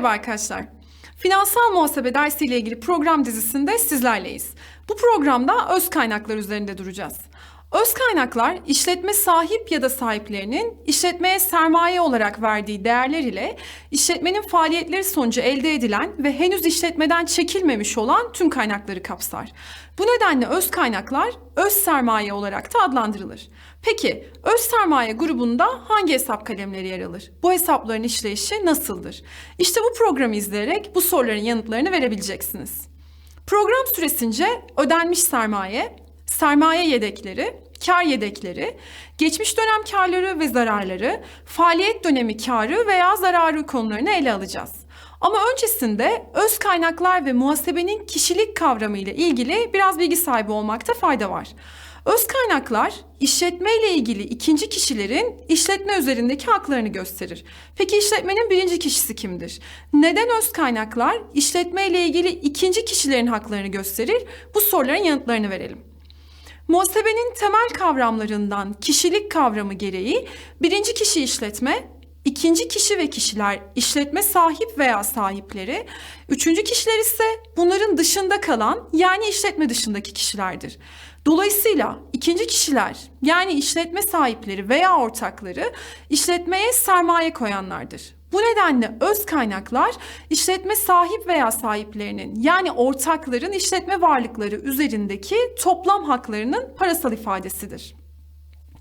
Merhaba arkadaşlar. Finansal muhasebe dersiyle ilgili program dizisinde sizlerleyiz. Bu programda öz kaynaklar üzerinde duracağız. Öz kaynaklar işletme sahip ya da sahiplerinin işletmeye sermaye olarak verdiği değerler ile işletmenin faaliyetleri sonucu elde edilen ve henüz işletmeden çekilmemiş olan tüm kaynakları kapsar. Bu nedenle öz kaynaklar öz sermaye olarak da adlandırılır. Peki öz sermaye grubunda hangi hesap kalemleri yer alır? Bu hesapların işleyişi nasıldır? İşte bu programı izleyerek bu soruların yanıtlarını verebileceksiniz. Program süresince ödenmiş sermaye, sermaye yedekleri, kar yedekleri, geçmiş dönem karları ve zararları, faaliyet dönemi karı veya zararı konularını ele alacağız. Ama öncesinde öz kaynaklar ve muhasebenin kişilik kavramı ile ilgili biraz bilgi sahibi olmakta fayda var. Öz kaynaklar işletme ile ilgili ikinci kişilerin işletme üzerindeki haklarını gösterir. Peki işletmenin birinci kişisi kimdir? Neden öz kaynaklar işletme ile ilgili ikinci kişilerin haklarını gösterir? Bu soruların yanıtlarını verelim. Muhasebenin temel kavramlarından kişilik kavramı gereği birinci kişi işletme, ikinci kişi ve kişiler işletme sahip veya sahipleri, üçüncü kişiler ise bunların dışında kalan yani işletme dışındaki kişilerdir. Dolayısıyla ikinci kişiler yani işletme sahipleri veya ortakları işletmeye sermaye koyanlardır. Bu nedenle öz kaynaklar işletme sahip veya sahiplerinin yani ortakların işletme varlıkları üzerindeki toplam haklarının parasal ifadesidir.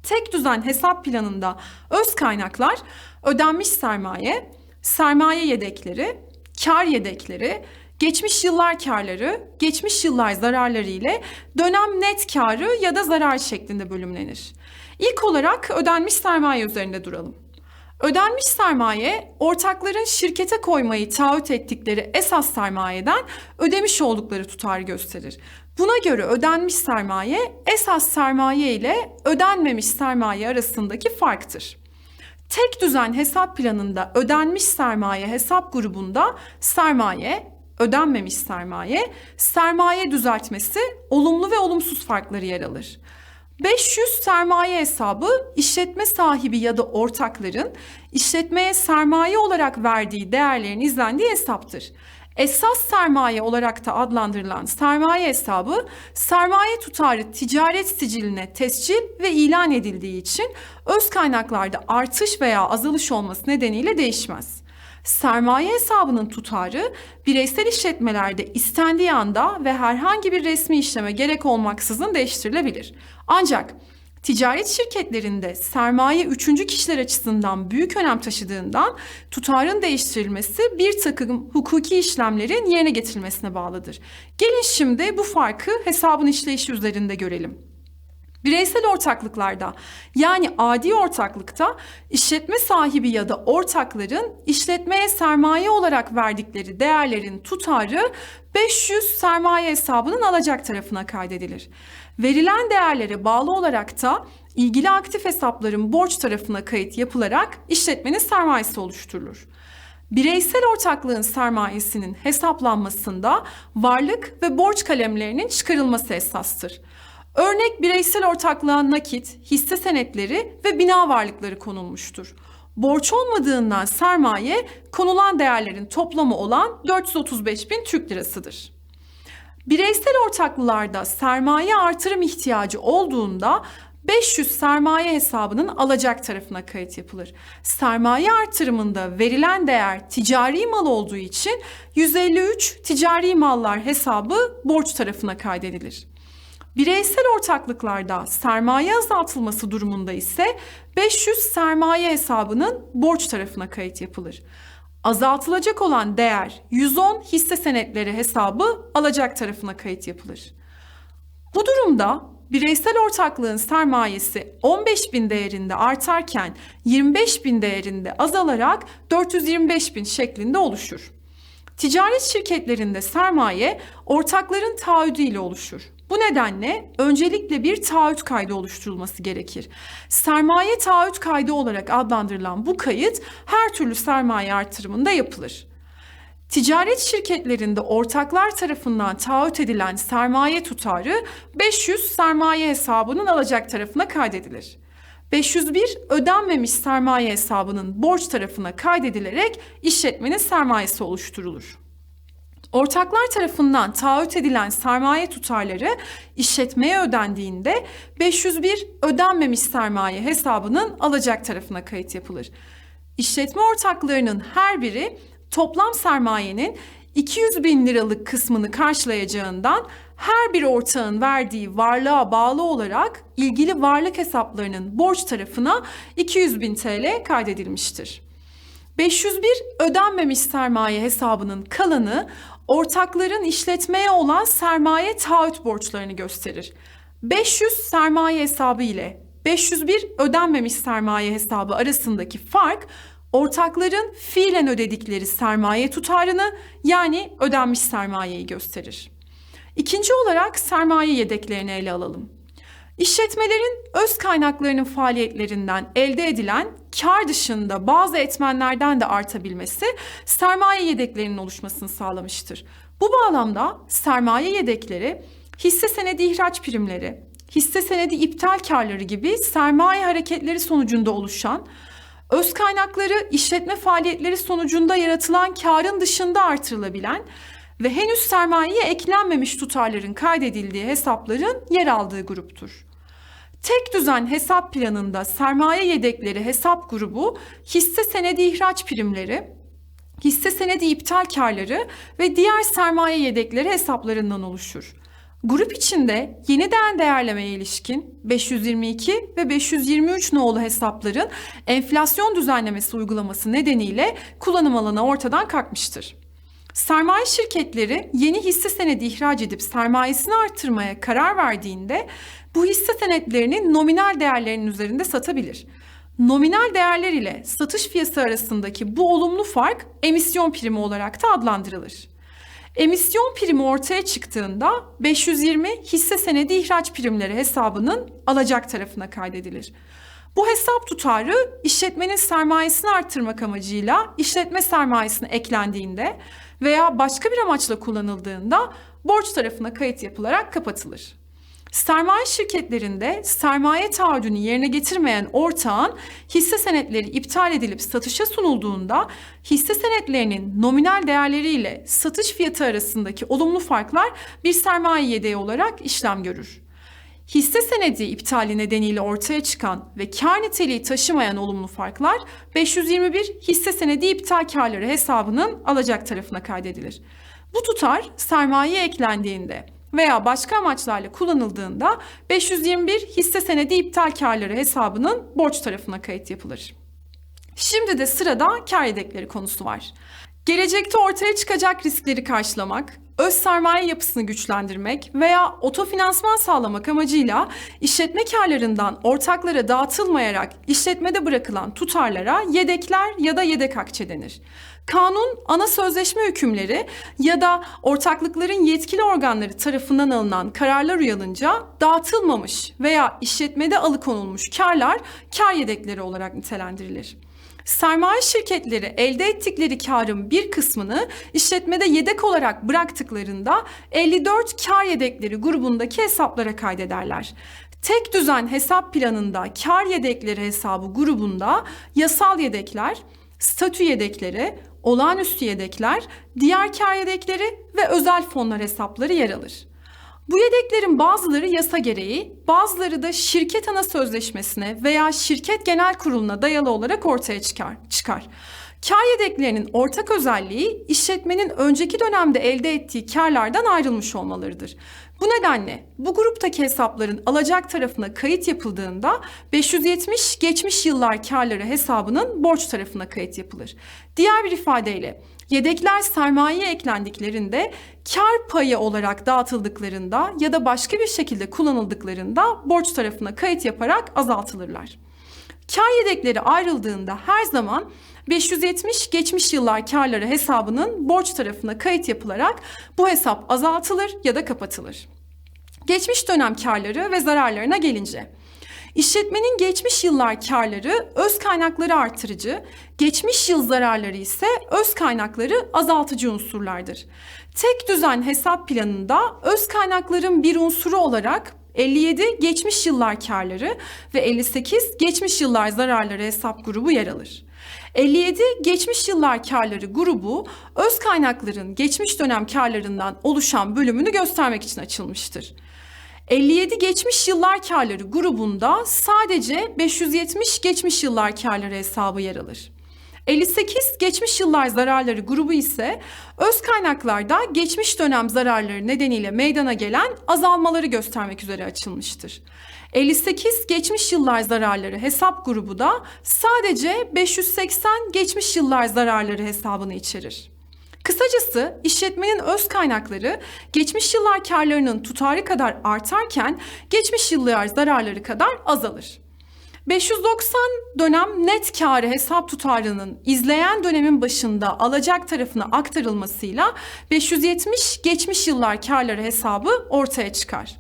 Tek düzen hesap planında öz kaynaklar ödenmiş sermaye, sermaye yedekleri, kar yedekleri, geçmiş yıllar karları, geçmiş yıllar zararları ile dönem net karı ya da zarar şeklinde bölümlenir. İlk olarak ödenmiş sermaye üzerinde duralım. Ödenmiş sermaye, ortakların şirkete koymayı taahhüt ettikleri esas sermayeden ödemiş oldukları tutarı gösterir. Buna göre ödenmiş sermaye, esas sermaye ile ödenmemiş sermaye arasındaki farktır. Tek düzen hesap planında ödenmiş sermaye hesap grubunda sermaye, ödenmemiş sermaye, sermaye düzeltmesi, olumlu ve olumsuz farkları yer alır. 500 sermaye hesabı işletme sahibi ya da ortakların işletmeye sermaye olarak verdiği değerlerin izlendiği hesaptır. Esas sermaye olarak da adlandırılan sermaye hesabı sermaye tutarı ticaret siciline tescil ve ilan edildiği için öz kaynaklarda artış veya azalış olması nedeniyle değişmez. Sermaye hesabının tutarı bireysel işletmelerde istendiği anda ve herhangi bir resmi işleme gerek olmaksızın değiştirilebilir. Ancak Ticaret şirketlerinde sermaye üçüncü kişiler açısından büyük önem taşıdığından tutarın değiştirilmesi bir takım hukuki işlemlerin yerine getirilmesine bağlıdır. Gelin şimdi bu farkı hesabın işleyişi üzerinde görelim. Bireysel ortaklıklarda yani adi ortaklıkta işletme sahibi ya da ortakların işletmeye sermaye olarak verdikleri değerlerin tutarı 500 sermaye hesabının alacak tarafına kaydedilir. Verilen değerlere bağlı olarak da ilgili aktif hesapların borç tarafına kayıt yapılarak işletmenin sermayesi oluşturulur. Bireysel ortaklığın sermayesinin hesaplanmasında varlık ve borç kalemlerinin çıkarılması esastır. Örnek bireysel ortaklığa nakit, hisse senetleri ve bina varlıkları konulmuştur. Borç olmadığından sermaye konulan değerlerin toplamı olan 435 bin Türk lirasıdır. Bireysel ortaklılarda sermaye artırım ihtiyacı olduğunda 500 sermaye hesabının alacak tarafına kayıt yapılır. Sermaye artırımında verilen değer ticari mal olduğu için 153 ticari mallar hesabı borç tarafına kaydedilir. Bireysel ortaklıklarda sermaye azaltılması durumunda ise 500 sermaye hesabının borç tarafına kayıt yapılır. Azaltılacak olan değer 110 hisse senetleri hesabı alacak tarafına kayıt yapılır. Bu durumda bireysel ortaklığın sermayesi 15 bin değerinde artarken 25 bin değerinde azalarak 425 bin şeklinde oluşur. Ticaret şirketlerinde sermaye ortakların taahhüdü ile oluşur. Bu nedenle öncelikle bir taahhüt kaydı oluşturulması gerekir. Sermaye taahhüt kaydı olarak adlandırılan bu kayıt her türlü sermaye artırımında yapılır. Ticaret şirketlerinde ortaklar tarafından taahhüt edilen sermaye tutarı 500 sermaye hesabının alacak tarafına kaydedilir. 501 ödenmemiş sermaye hesabının borç tarafına kaydedilerek işletmenin sermayesi oluşturulur. Ortaklar tarafından taahhüt edilen sermaye tutarları işletmeye ödendiğinde 501 ödenmemiş sermaye hesabının alacak tarafına kayıt yapılır. İşletme ortaklarının her biri toplam sermayenin 200 bin liralık kısmını karşılayacağından her bir ortağın verdiği varlığa bağlı olarak ilgili varlık hesaplarının borç tarafına 200 bin TL kaydedilmiştir. 501 ödenmemiş sermaye hesabının kalanı ortakların işletmeye olan sermaye taahhüt borçlarını gösterir. 500 sermaye hesabı ile 501 ödenmemiş sermaye hesabı arasındaki fark ortakların fiilen ödedikleri sermaye tutarını yani ödenmiş sermayeyi gösterir. İkinci olarak sermaye yedeklerini ele alalım. İşletmelerin öz kaynaklarının faaliyetlerinden elde edilen kar dışında bazı etmenlerden de artabilmesi sermaye yedeklerinin oluşmasını sağlamıştır. Bu bağlamda sermaye yedekleri hisse senedi ihraç primleri, hisse senedi iptal karları gibi sermaye hareketleri sonucunda oluşan öz kaynakları işletme faaliyetleri sonucunda yaratılan karın dışında artırılabilen ve henüz sermayeye eklenmemiş tutarların kaydedildiği hesapların yer aldığı gruptur. Tek düzen hesap planında sermaye yedekleri hesap grubu hisse senedi ihraç primleri, hisse senedi iptal karları ve diğer sermaye yedekleri hesaplarından oluşur. Grup içinde yeniden değerlemeye ilişkin 522 ve 523 nolu hesapların enflasyon düzenlemesi uygulaması nedeniyle kullanım alanı ortadan kalkmıştır. Sermaye şirketleri yeni hisse senedi ihraç edip sermayesini artırmaya karar verdiğinde bu hisse senetlerini nominal değerlerinin üzerinde satabilir. Nominal değerler ile satış fiyatı arasındaki bu olumlu fark emisyon primi olarak da adlandırılır. Emisyon primi ortaya çıktığında 520 hisse senedi ihraç primleri hesabının alacak tarafına kaydedilir. Bu hesap tutarı işletmenin sermayesini arttırmak amacıyla işletme sermayesine eklendiğinde veya başka bir amaçla kullanıldığında borç tarafına kayıt yapılarak kapatılır. Sermaye şirketlerinde sermaye taahhüdünü yerine getirmeyen ortağın hisse senetleri iptal edilip satışa sunulduğunda hisse senetlerinin nominal değerleriyle satış fiyatı arasındaki olumlu farklar bir sermaye yedeği olarak işlem görür. Hisse senedi iptali nedeniyle ortaya çıkan ve kar niteliği taşımayan olumlu farklar 521 hisse senedi iptal karları hesabının alacak tarafına kaydedilir. Bu tutar sermaye eklendiğinde veya başka amaçlarla kullanıldığında 521 hisse senedi iptal karları hesabının borç tarafına kayıt yapılır. Şimdi de sırada kar yedekleri konusu var. Gelecekte ortaya çıkacak riskleri karşılamak, öz sermaye yapısını güçlendirmek veya otofinansman sağlamak amacıyla işletme karlarından ortaklara dağıtılmayarak işletmede bırakılan tutarlara yedekler ya da yedek akçe denir. Kanun, ana sözleşme hükümleri ya da ortaklıkların yetkili organları tarafından alınan kararlar uyarınca dağıtılmamış veya işletmede alıkonulmuş karlar kar yedekleri olarak nitelendirilir. Sermaye şirketleri elde ettikleri karın bir kısmını işletmede yedek olarak bıraktıklarında 54 kar yedekleri grubundaki hesaplara kaydederler. Tek düzen hesap planında kar yedekleri hesabı grubunda yasal yedekler, statü yedekleri, olağanüstü yedekler, diğer kar yedekleri ve özel fonlar hesapları yer alır. Bu yedeklerin bazıları yasa gereği, bazıları da şirket ana sözleşmesine veya şirket genel kuruluna dayalı olarak ortaya çıkar. çıkar. Kar yedeklerinin ortak özelliği işletmenin önceki dönemde elde ettiği karlardan ayrılmış olmalarıdır. Bu nedenle bu gruptaki hesapların alacak tarafına kayıt yapıldığında 570 geçmiş yıllar karları hesabının borç tarafına kayıt yapılır. Diğer bir ifadeyle Yedekler sermayeye eklendiklerinde kar payı olarak dağıtıldıklarında ya da başka bir şekilde kullanıldıklarında borç tarafına kayıt yaparak azaltılırlar. Kar yedekleri ayrıldığında her zaman 570 geçmiş yıllar karları hesabının borç tarafına kayıt yapılarak bu hesap azaltılır ya da kapatılır. Geçmiş dönem karları ve zararlarına gelince İşletmenin geçmiş yıllar karları öz kaynakları artırıcı, geçmiş yıl zararları ise öz kaynakları azaltıcı unsurlardır. Tek düzen hesap planında öz kaynakların bir unsuru olarak 57 geçmiş yıllar karları ve 58 geçmiş yıllar zararları hesap grubu yer alır. 57 geçmiş yıllar karları grubu öz kaynakların geçmiş dönem karlarından oluşan bölümünü göstermek için açılmıştır. 57 geçmiş yıllar karları grubunda sadece 570 geçmiş yıllar karları hesabı yer alır. 58 geçmiş yıllar zararları grubu ise öz kaynaklarda geçmiş dönem zararları nedeniyle meydana gelen azalmaları göstermek üzere açılmıştır. 58 geçmiş yıllar zararları hesap grubu da sadece 580 geçmiş yıllar zararları hesabını içerir. Kısacası işletmenin öz kaynakları geçmiş yıllar karlarının tutarı kadar artarken geçmiş yıllar zararları kadar azalır. 590 dönem net karı hesap tutarının izleyen dönemin başında alacak tarafına aktarılmasıyla 570 geçmiş yıllar karları hesabı ortaya çıkar.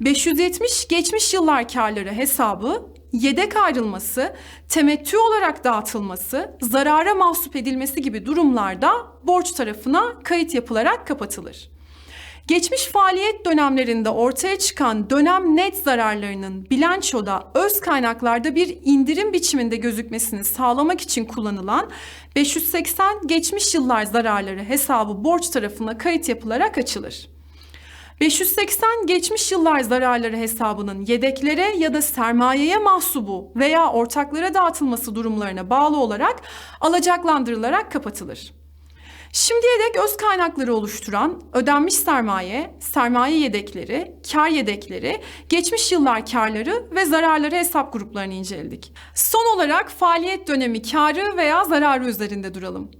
570 geçmiş yıllar karları hesabı yedek ayrılması, temettü olarak dağıtılması, zarara mahsup edilmesi gibi durumlarda borç tarafına kayıt yapılarak kapatılır. Geçmiş faaliyet dönemlerinde ortaya çıkan dönem net zararlarının bilançoda öz kaynaklarda bir indirim biçiminde gözükmesini sağlamak için kullanılan 580 geçmiş yıllar zararları hesabı borç tarafına kayıt yapılarak açılır. 580 geçmiş yıllar zararları hesabının yedeklere ya da sermayeye mahsubu veya ortaklara dağıtılması durumlarına bağlı olarak alacaklandırılarak kapatılır. Şimdiye dek öz kaynakları oluşturan ödenmiş sermaye, sermaye yedekleri, kar yedekleri, geçmiş yıllar karları ve zararları hesap gruplarını inceledik. Son olarak faaliyet dönemi karı veya zararı üzerinde duralım.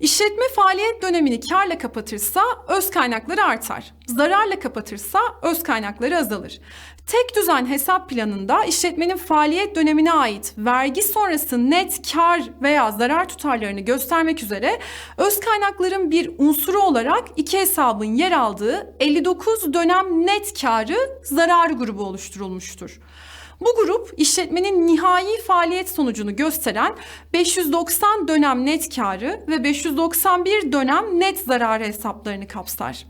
İşletme faaliyet dönemini karla kapatırsa öz kaynakları artar. Zararla kapatırsa öz kaynakları azalır. Tek düzen hesap planında işletmenin faaliyet dönemine ait vergi sonrası net kar veya zarar tutarlarını göstermek üzere öz kaynakların bir unsuru olarak iki hesabın yer aldığı 59 dönem net karı zararı grubu oluşturulmuştur. Bu grup işletmenin nihai faaliyet sonucunu gösteren 590 dönem net karı ve 591 dönem net zararı hesaplarını kapsar.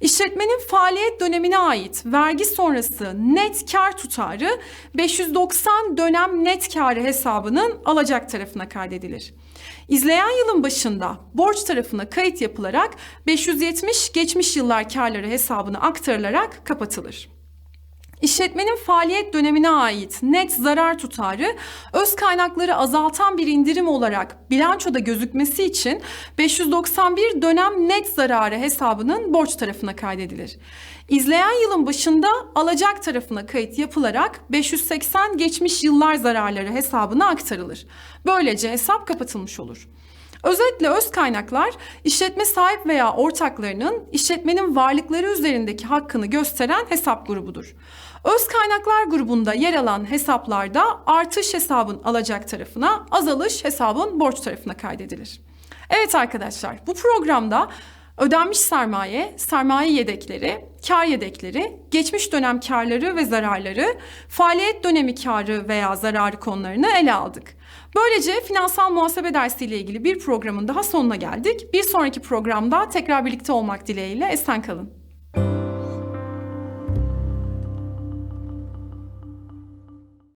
İşletmenin faaliyet dönemine ait vergi sonrası net kar tutarı 590 dönem kar karı hesabının alacak tarafına kaydedilir. İzleyen yılın başında borç tarafına kayıt yapılarak 570 geçmiş yıllar karları hesabına aktarılarak kapatılır. İşletmenin faaliyet dönemine ait net zarar tutarı öz kaynakları azaltan bir indirim olarak bilançoda gözükmesi için 591 dönem net zararı hesabının borç tarafına kaydedilir. İzleyen yılın başında alacak tarafına kayıt yapılarak 580 geçmiş yıllar zararları hesabına aktarılır. Böylece hesap kapatılmış olur. Özetle öz kaynaklar işletme sahip veya ortaklarının işletmenin varlıkları üzerindeki hakkını gösteren hesap grubudur. Öz kaynaklar grubunda yer alan hesaplarda artış hesabın alacak tarafına, azalış hesabın borç tarafına kaydedilir. Evet arkadaşlar bu programda ödenmiş sermaye, sermaye yedekleri, kar yedekleri, geçmiş dönem karları ve zararları, faaliyet dönemi karı veya zararı konularını ele aldık. Böylece finansal muhasebe dersiyle ilgili bir programın daha sonuna geldik. Bir sonraki programda tekrar birlikte olmak dileğiyle esen kalın.